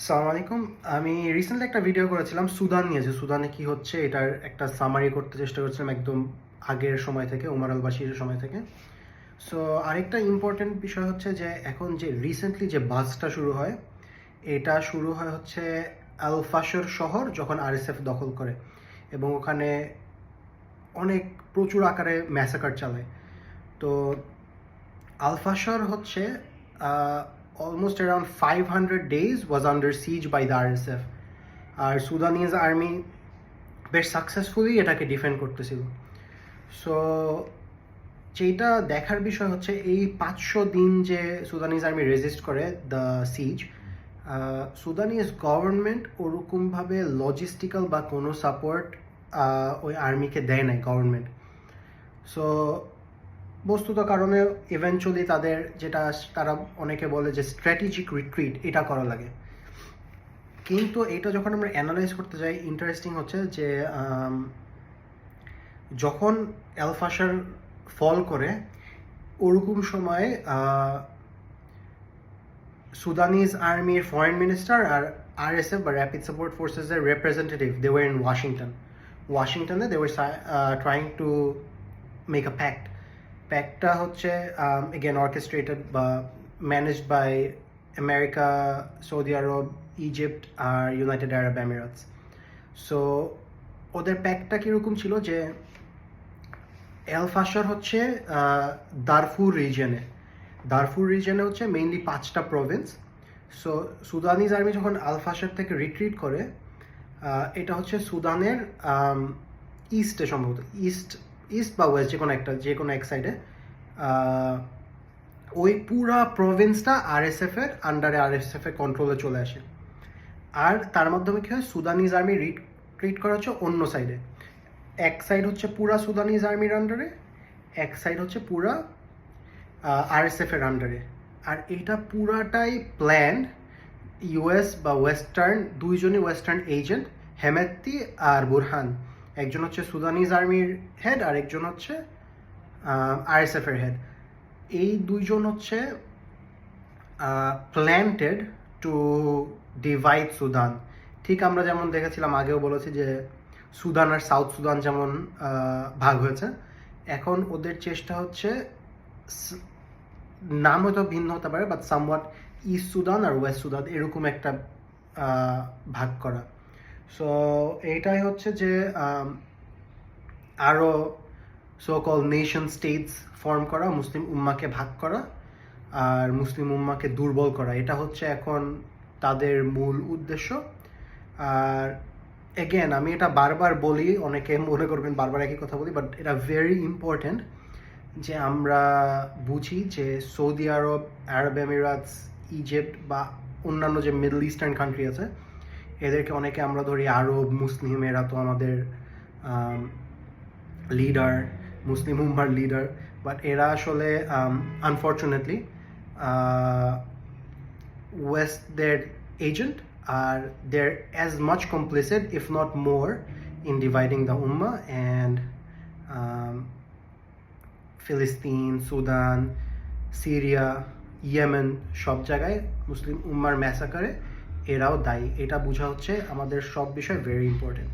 সালাম আলাইকুম। আমি রিসেন্টলি একটা ভিডিও করেছিলাম সুদান নিয়ে, যে সুদানে কি হচ্ছে এটার একটা সামারি করতে চেষ্টা করছিলাম একদম আগের সময় থেকে উমার আল বাশিরের সময় থেকে। সো আরেকটা ইম্পর্টেন্ট বিষয় হচ্ছে যে এখন যে রিসেন্টলি যে বাসটা শুরু হয়, এটা শুরু হয় হচ্ছে আল ফাশর শহর যখন আরএসএফ দখল করে এবং ওখানে অনেক প্রচুর আকারে ম্যাসাকার চালায়। তো আলফাশর হচ্ছে around five hundred days was under siege by the RSF আর সুদানিজ আর্মি বেশ সাকসেসফুলি এটাকে ডিফেন্ড করতেছিল। সো যেটা দেখার বিষয় হচ্ছে এই পাঁচশো দিন যে সুদানিজ আর্মি রেজিস্ট করে দ্য সিজ সুদানিজ গভর্নমেন্ট ওরকমভাবে লজিস্টিক্যাল বা কোনো সাপোর্ট ওই আর্মিকে দেয় নাই গভর্নমেন্ট সো বস্তুত কারণে ইভেনচুয়ালি তাদের যেটা তারা অনেকে বলে যে স্ট্র্যাটেজিক রিট্রিট এটা করা লাগে। কিন্তু এটা যখন আমরা অ্যানালাইজ করতে যাই ইন্টারেস্টিং হচ্ছে যে যখন অ্যালফাসার ফল করে, ওরকম সময় সুদানিজ আর্মির ফরেন মিনিস্টার আর আর আরএসএফ বা rapid support ফোর্সেসের representative they were in Washington ওয়াশিংটনে they were trying to make a pact প্যাকটা হচ্ছে এগেন অর্কেস্ট্রেটেড বা managed by America Saudi Arabia Egypt R United Arab Emirates so ওদের প্যাকটা কীরকম ছিল যে এলফাশার হচ্ছে দারফুর রিজনে দারফুর রিজনে হচ্ছে মেইনলি পাঁচটা প্রভিন্স সো সুদানিজ আর্মি যখন আলফাশার থেকে রিট্রিট করে এটা হচ্ছে সুদানের ইস্টে সম্ভবত ইস্ট ইস্ট বা ওয়েস্ট যে কোনো একটা, যে কোনো এক সাইডে ওই পুরা প্রভিন্সটা আরএসএফ এর আন্ডারে আরএসএফ এর কন্ট্রোলে চলে আসে। আর তার মাধ্যমে কি হয়? সুদানিজ আর্মি রিট্রিট করা হচ্ছে অন্য সাইডে এক সাইড হচ্ছে পুরা সুদানিজ আর্মির আন্ডারে এক সাইড হচ্ছে পুরা আরএসএফ এর আন্ডারে আর এটা পুরাটাই প্ল্যান ইউএস বা ওয়েস্টার্ন দুইজনই ওয়েস্টার্ন এজেন্ট হেমেত্তি আর বুরহান। একজন হচ্ছে সুদানিজ আর্মির হেড আর একজন হচ্ছে আরএসএফ এর হেড এই দুইজন হচ্ছে প্ল্যান্টেড টু ডিভাইড সুদান। ঠিক আমরা যেমন দেখেছিলাম, আগেও বলেছি যে সুদান আর সাউথ সুদান যেমন ভাগ হয়েছে। এখন ওদের চেষ্টা হচ্ছে নাম হয়তো ভিন্ন হতে পারে বাট সামওয়াট ইস্ট সুদান আর ওয়েস্ট সুদান এরকম একটা ভাগ করা। সো এইটাই হচ্ছে যে আরও so call nation states form করা, মুসলিম উম্মাকে ভাগ করা আর মুসলিম উম্মাকে দুর্বল করা। এটা হচ্ছে এখন তাদের মূল উদ্দেশ্য। আর এগেন আমি এটা বারবার বলি, অনেকে মনে করবেন বারবার একই কথা বলি বাট এটা ভেরি ইম্পর্ট্যান্ট যে আমরা বুঝি যে সৌদি আরব আরব এমিরাতস, ইজিপ্ট বা অন্যান্য যে মিডল ইস্টার্ন কান্ট্রি আছে এদেরকে অনেকে আমরা ধরি আরব, মুসলিম, এরা তো আমাদের লিডার মুসলিম উম্মার লিডার বাট এরা আসলে আনফর্চুনেটলি ওয়েস্টদের agent R they're as much complicit if not more in dividing the Umma and ফিলিস্তিন সুদান সিরিয়া ইয়েমেন সব জায়গায় মুসলিম উম্মার ম্যাসাকারে এরাও দায়ী। এটা বোঝা হচ্ছে আমাদের সব বিষয় ভেরি ইম্পর্টেন্ট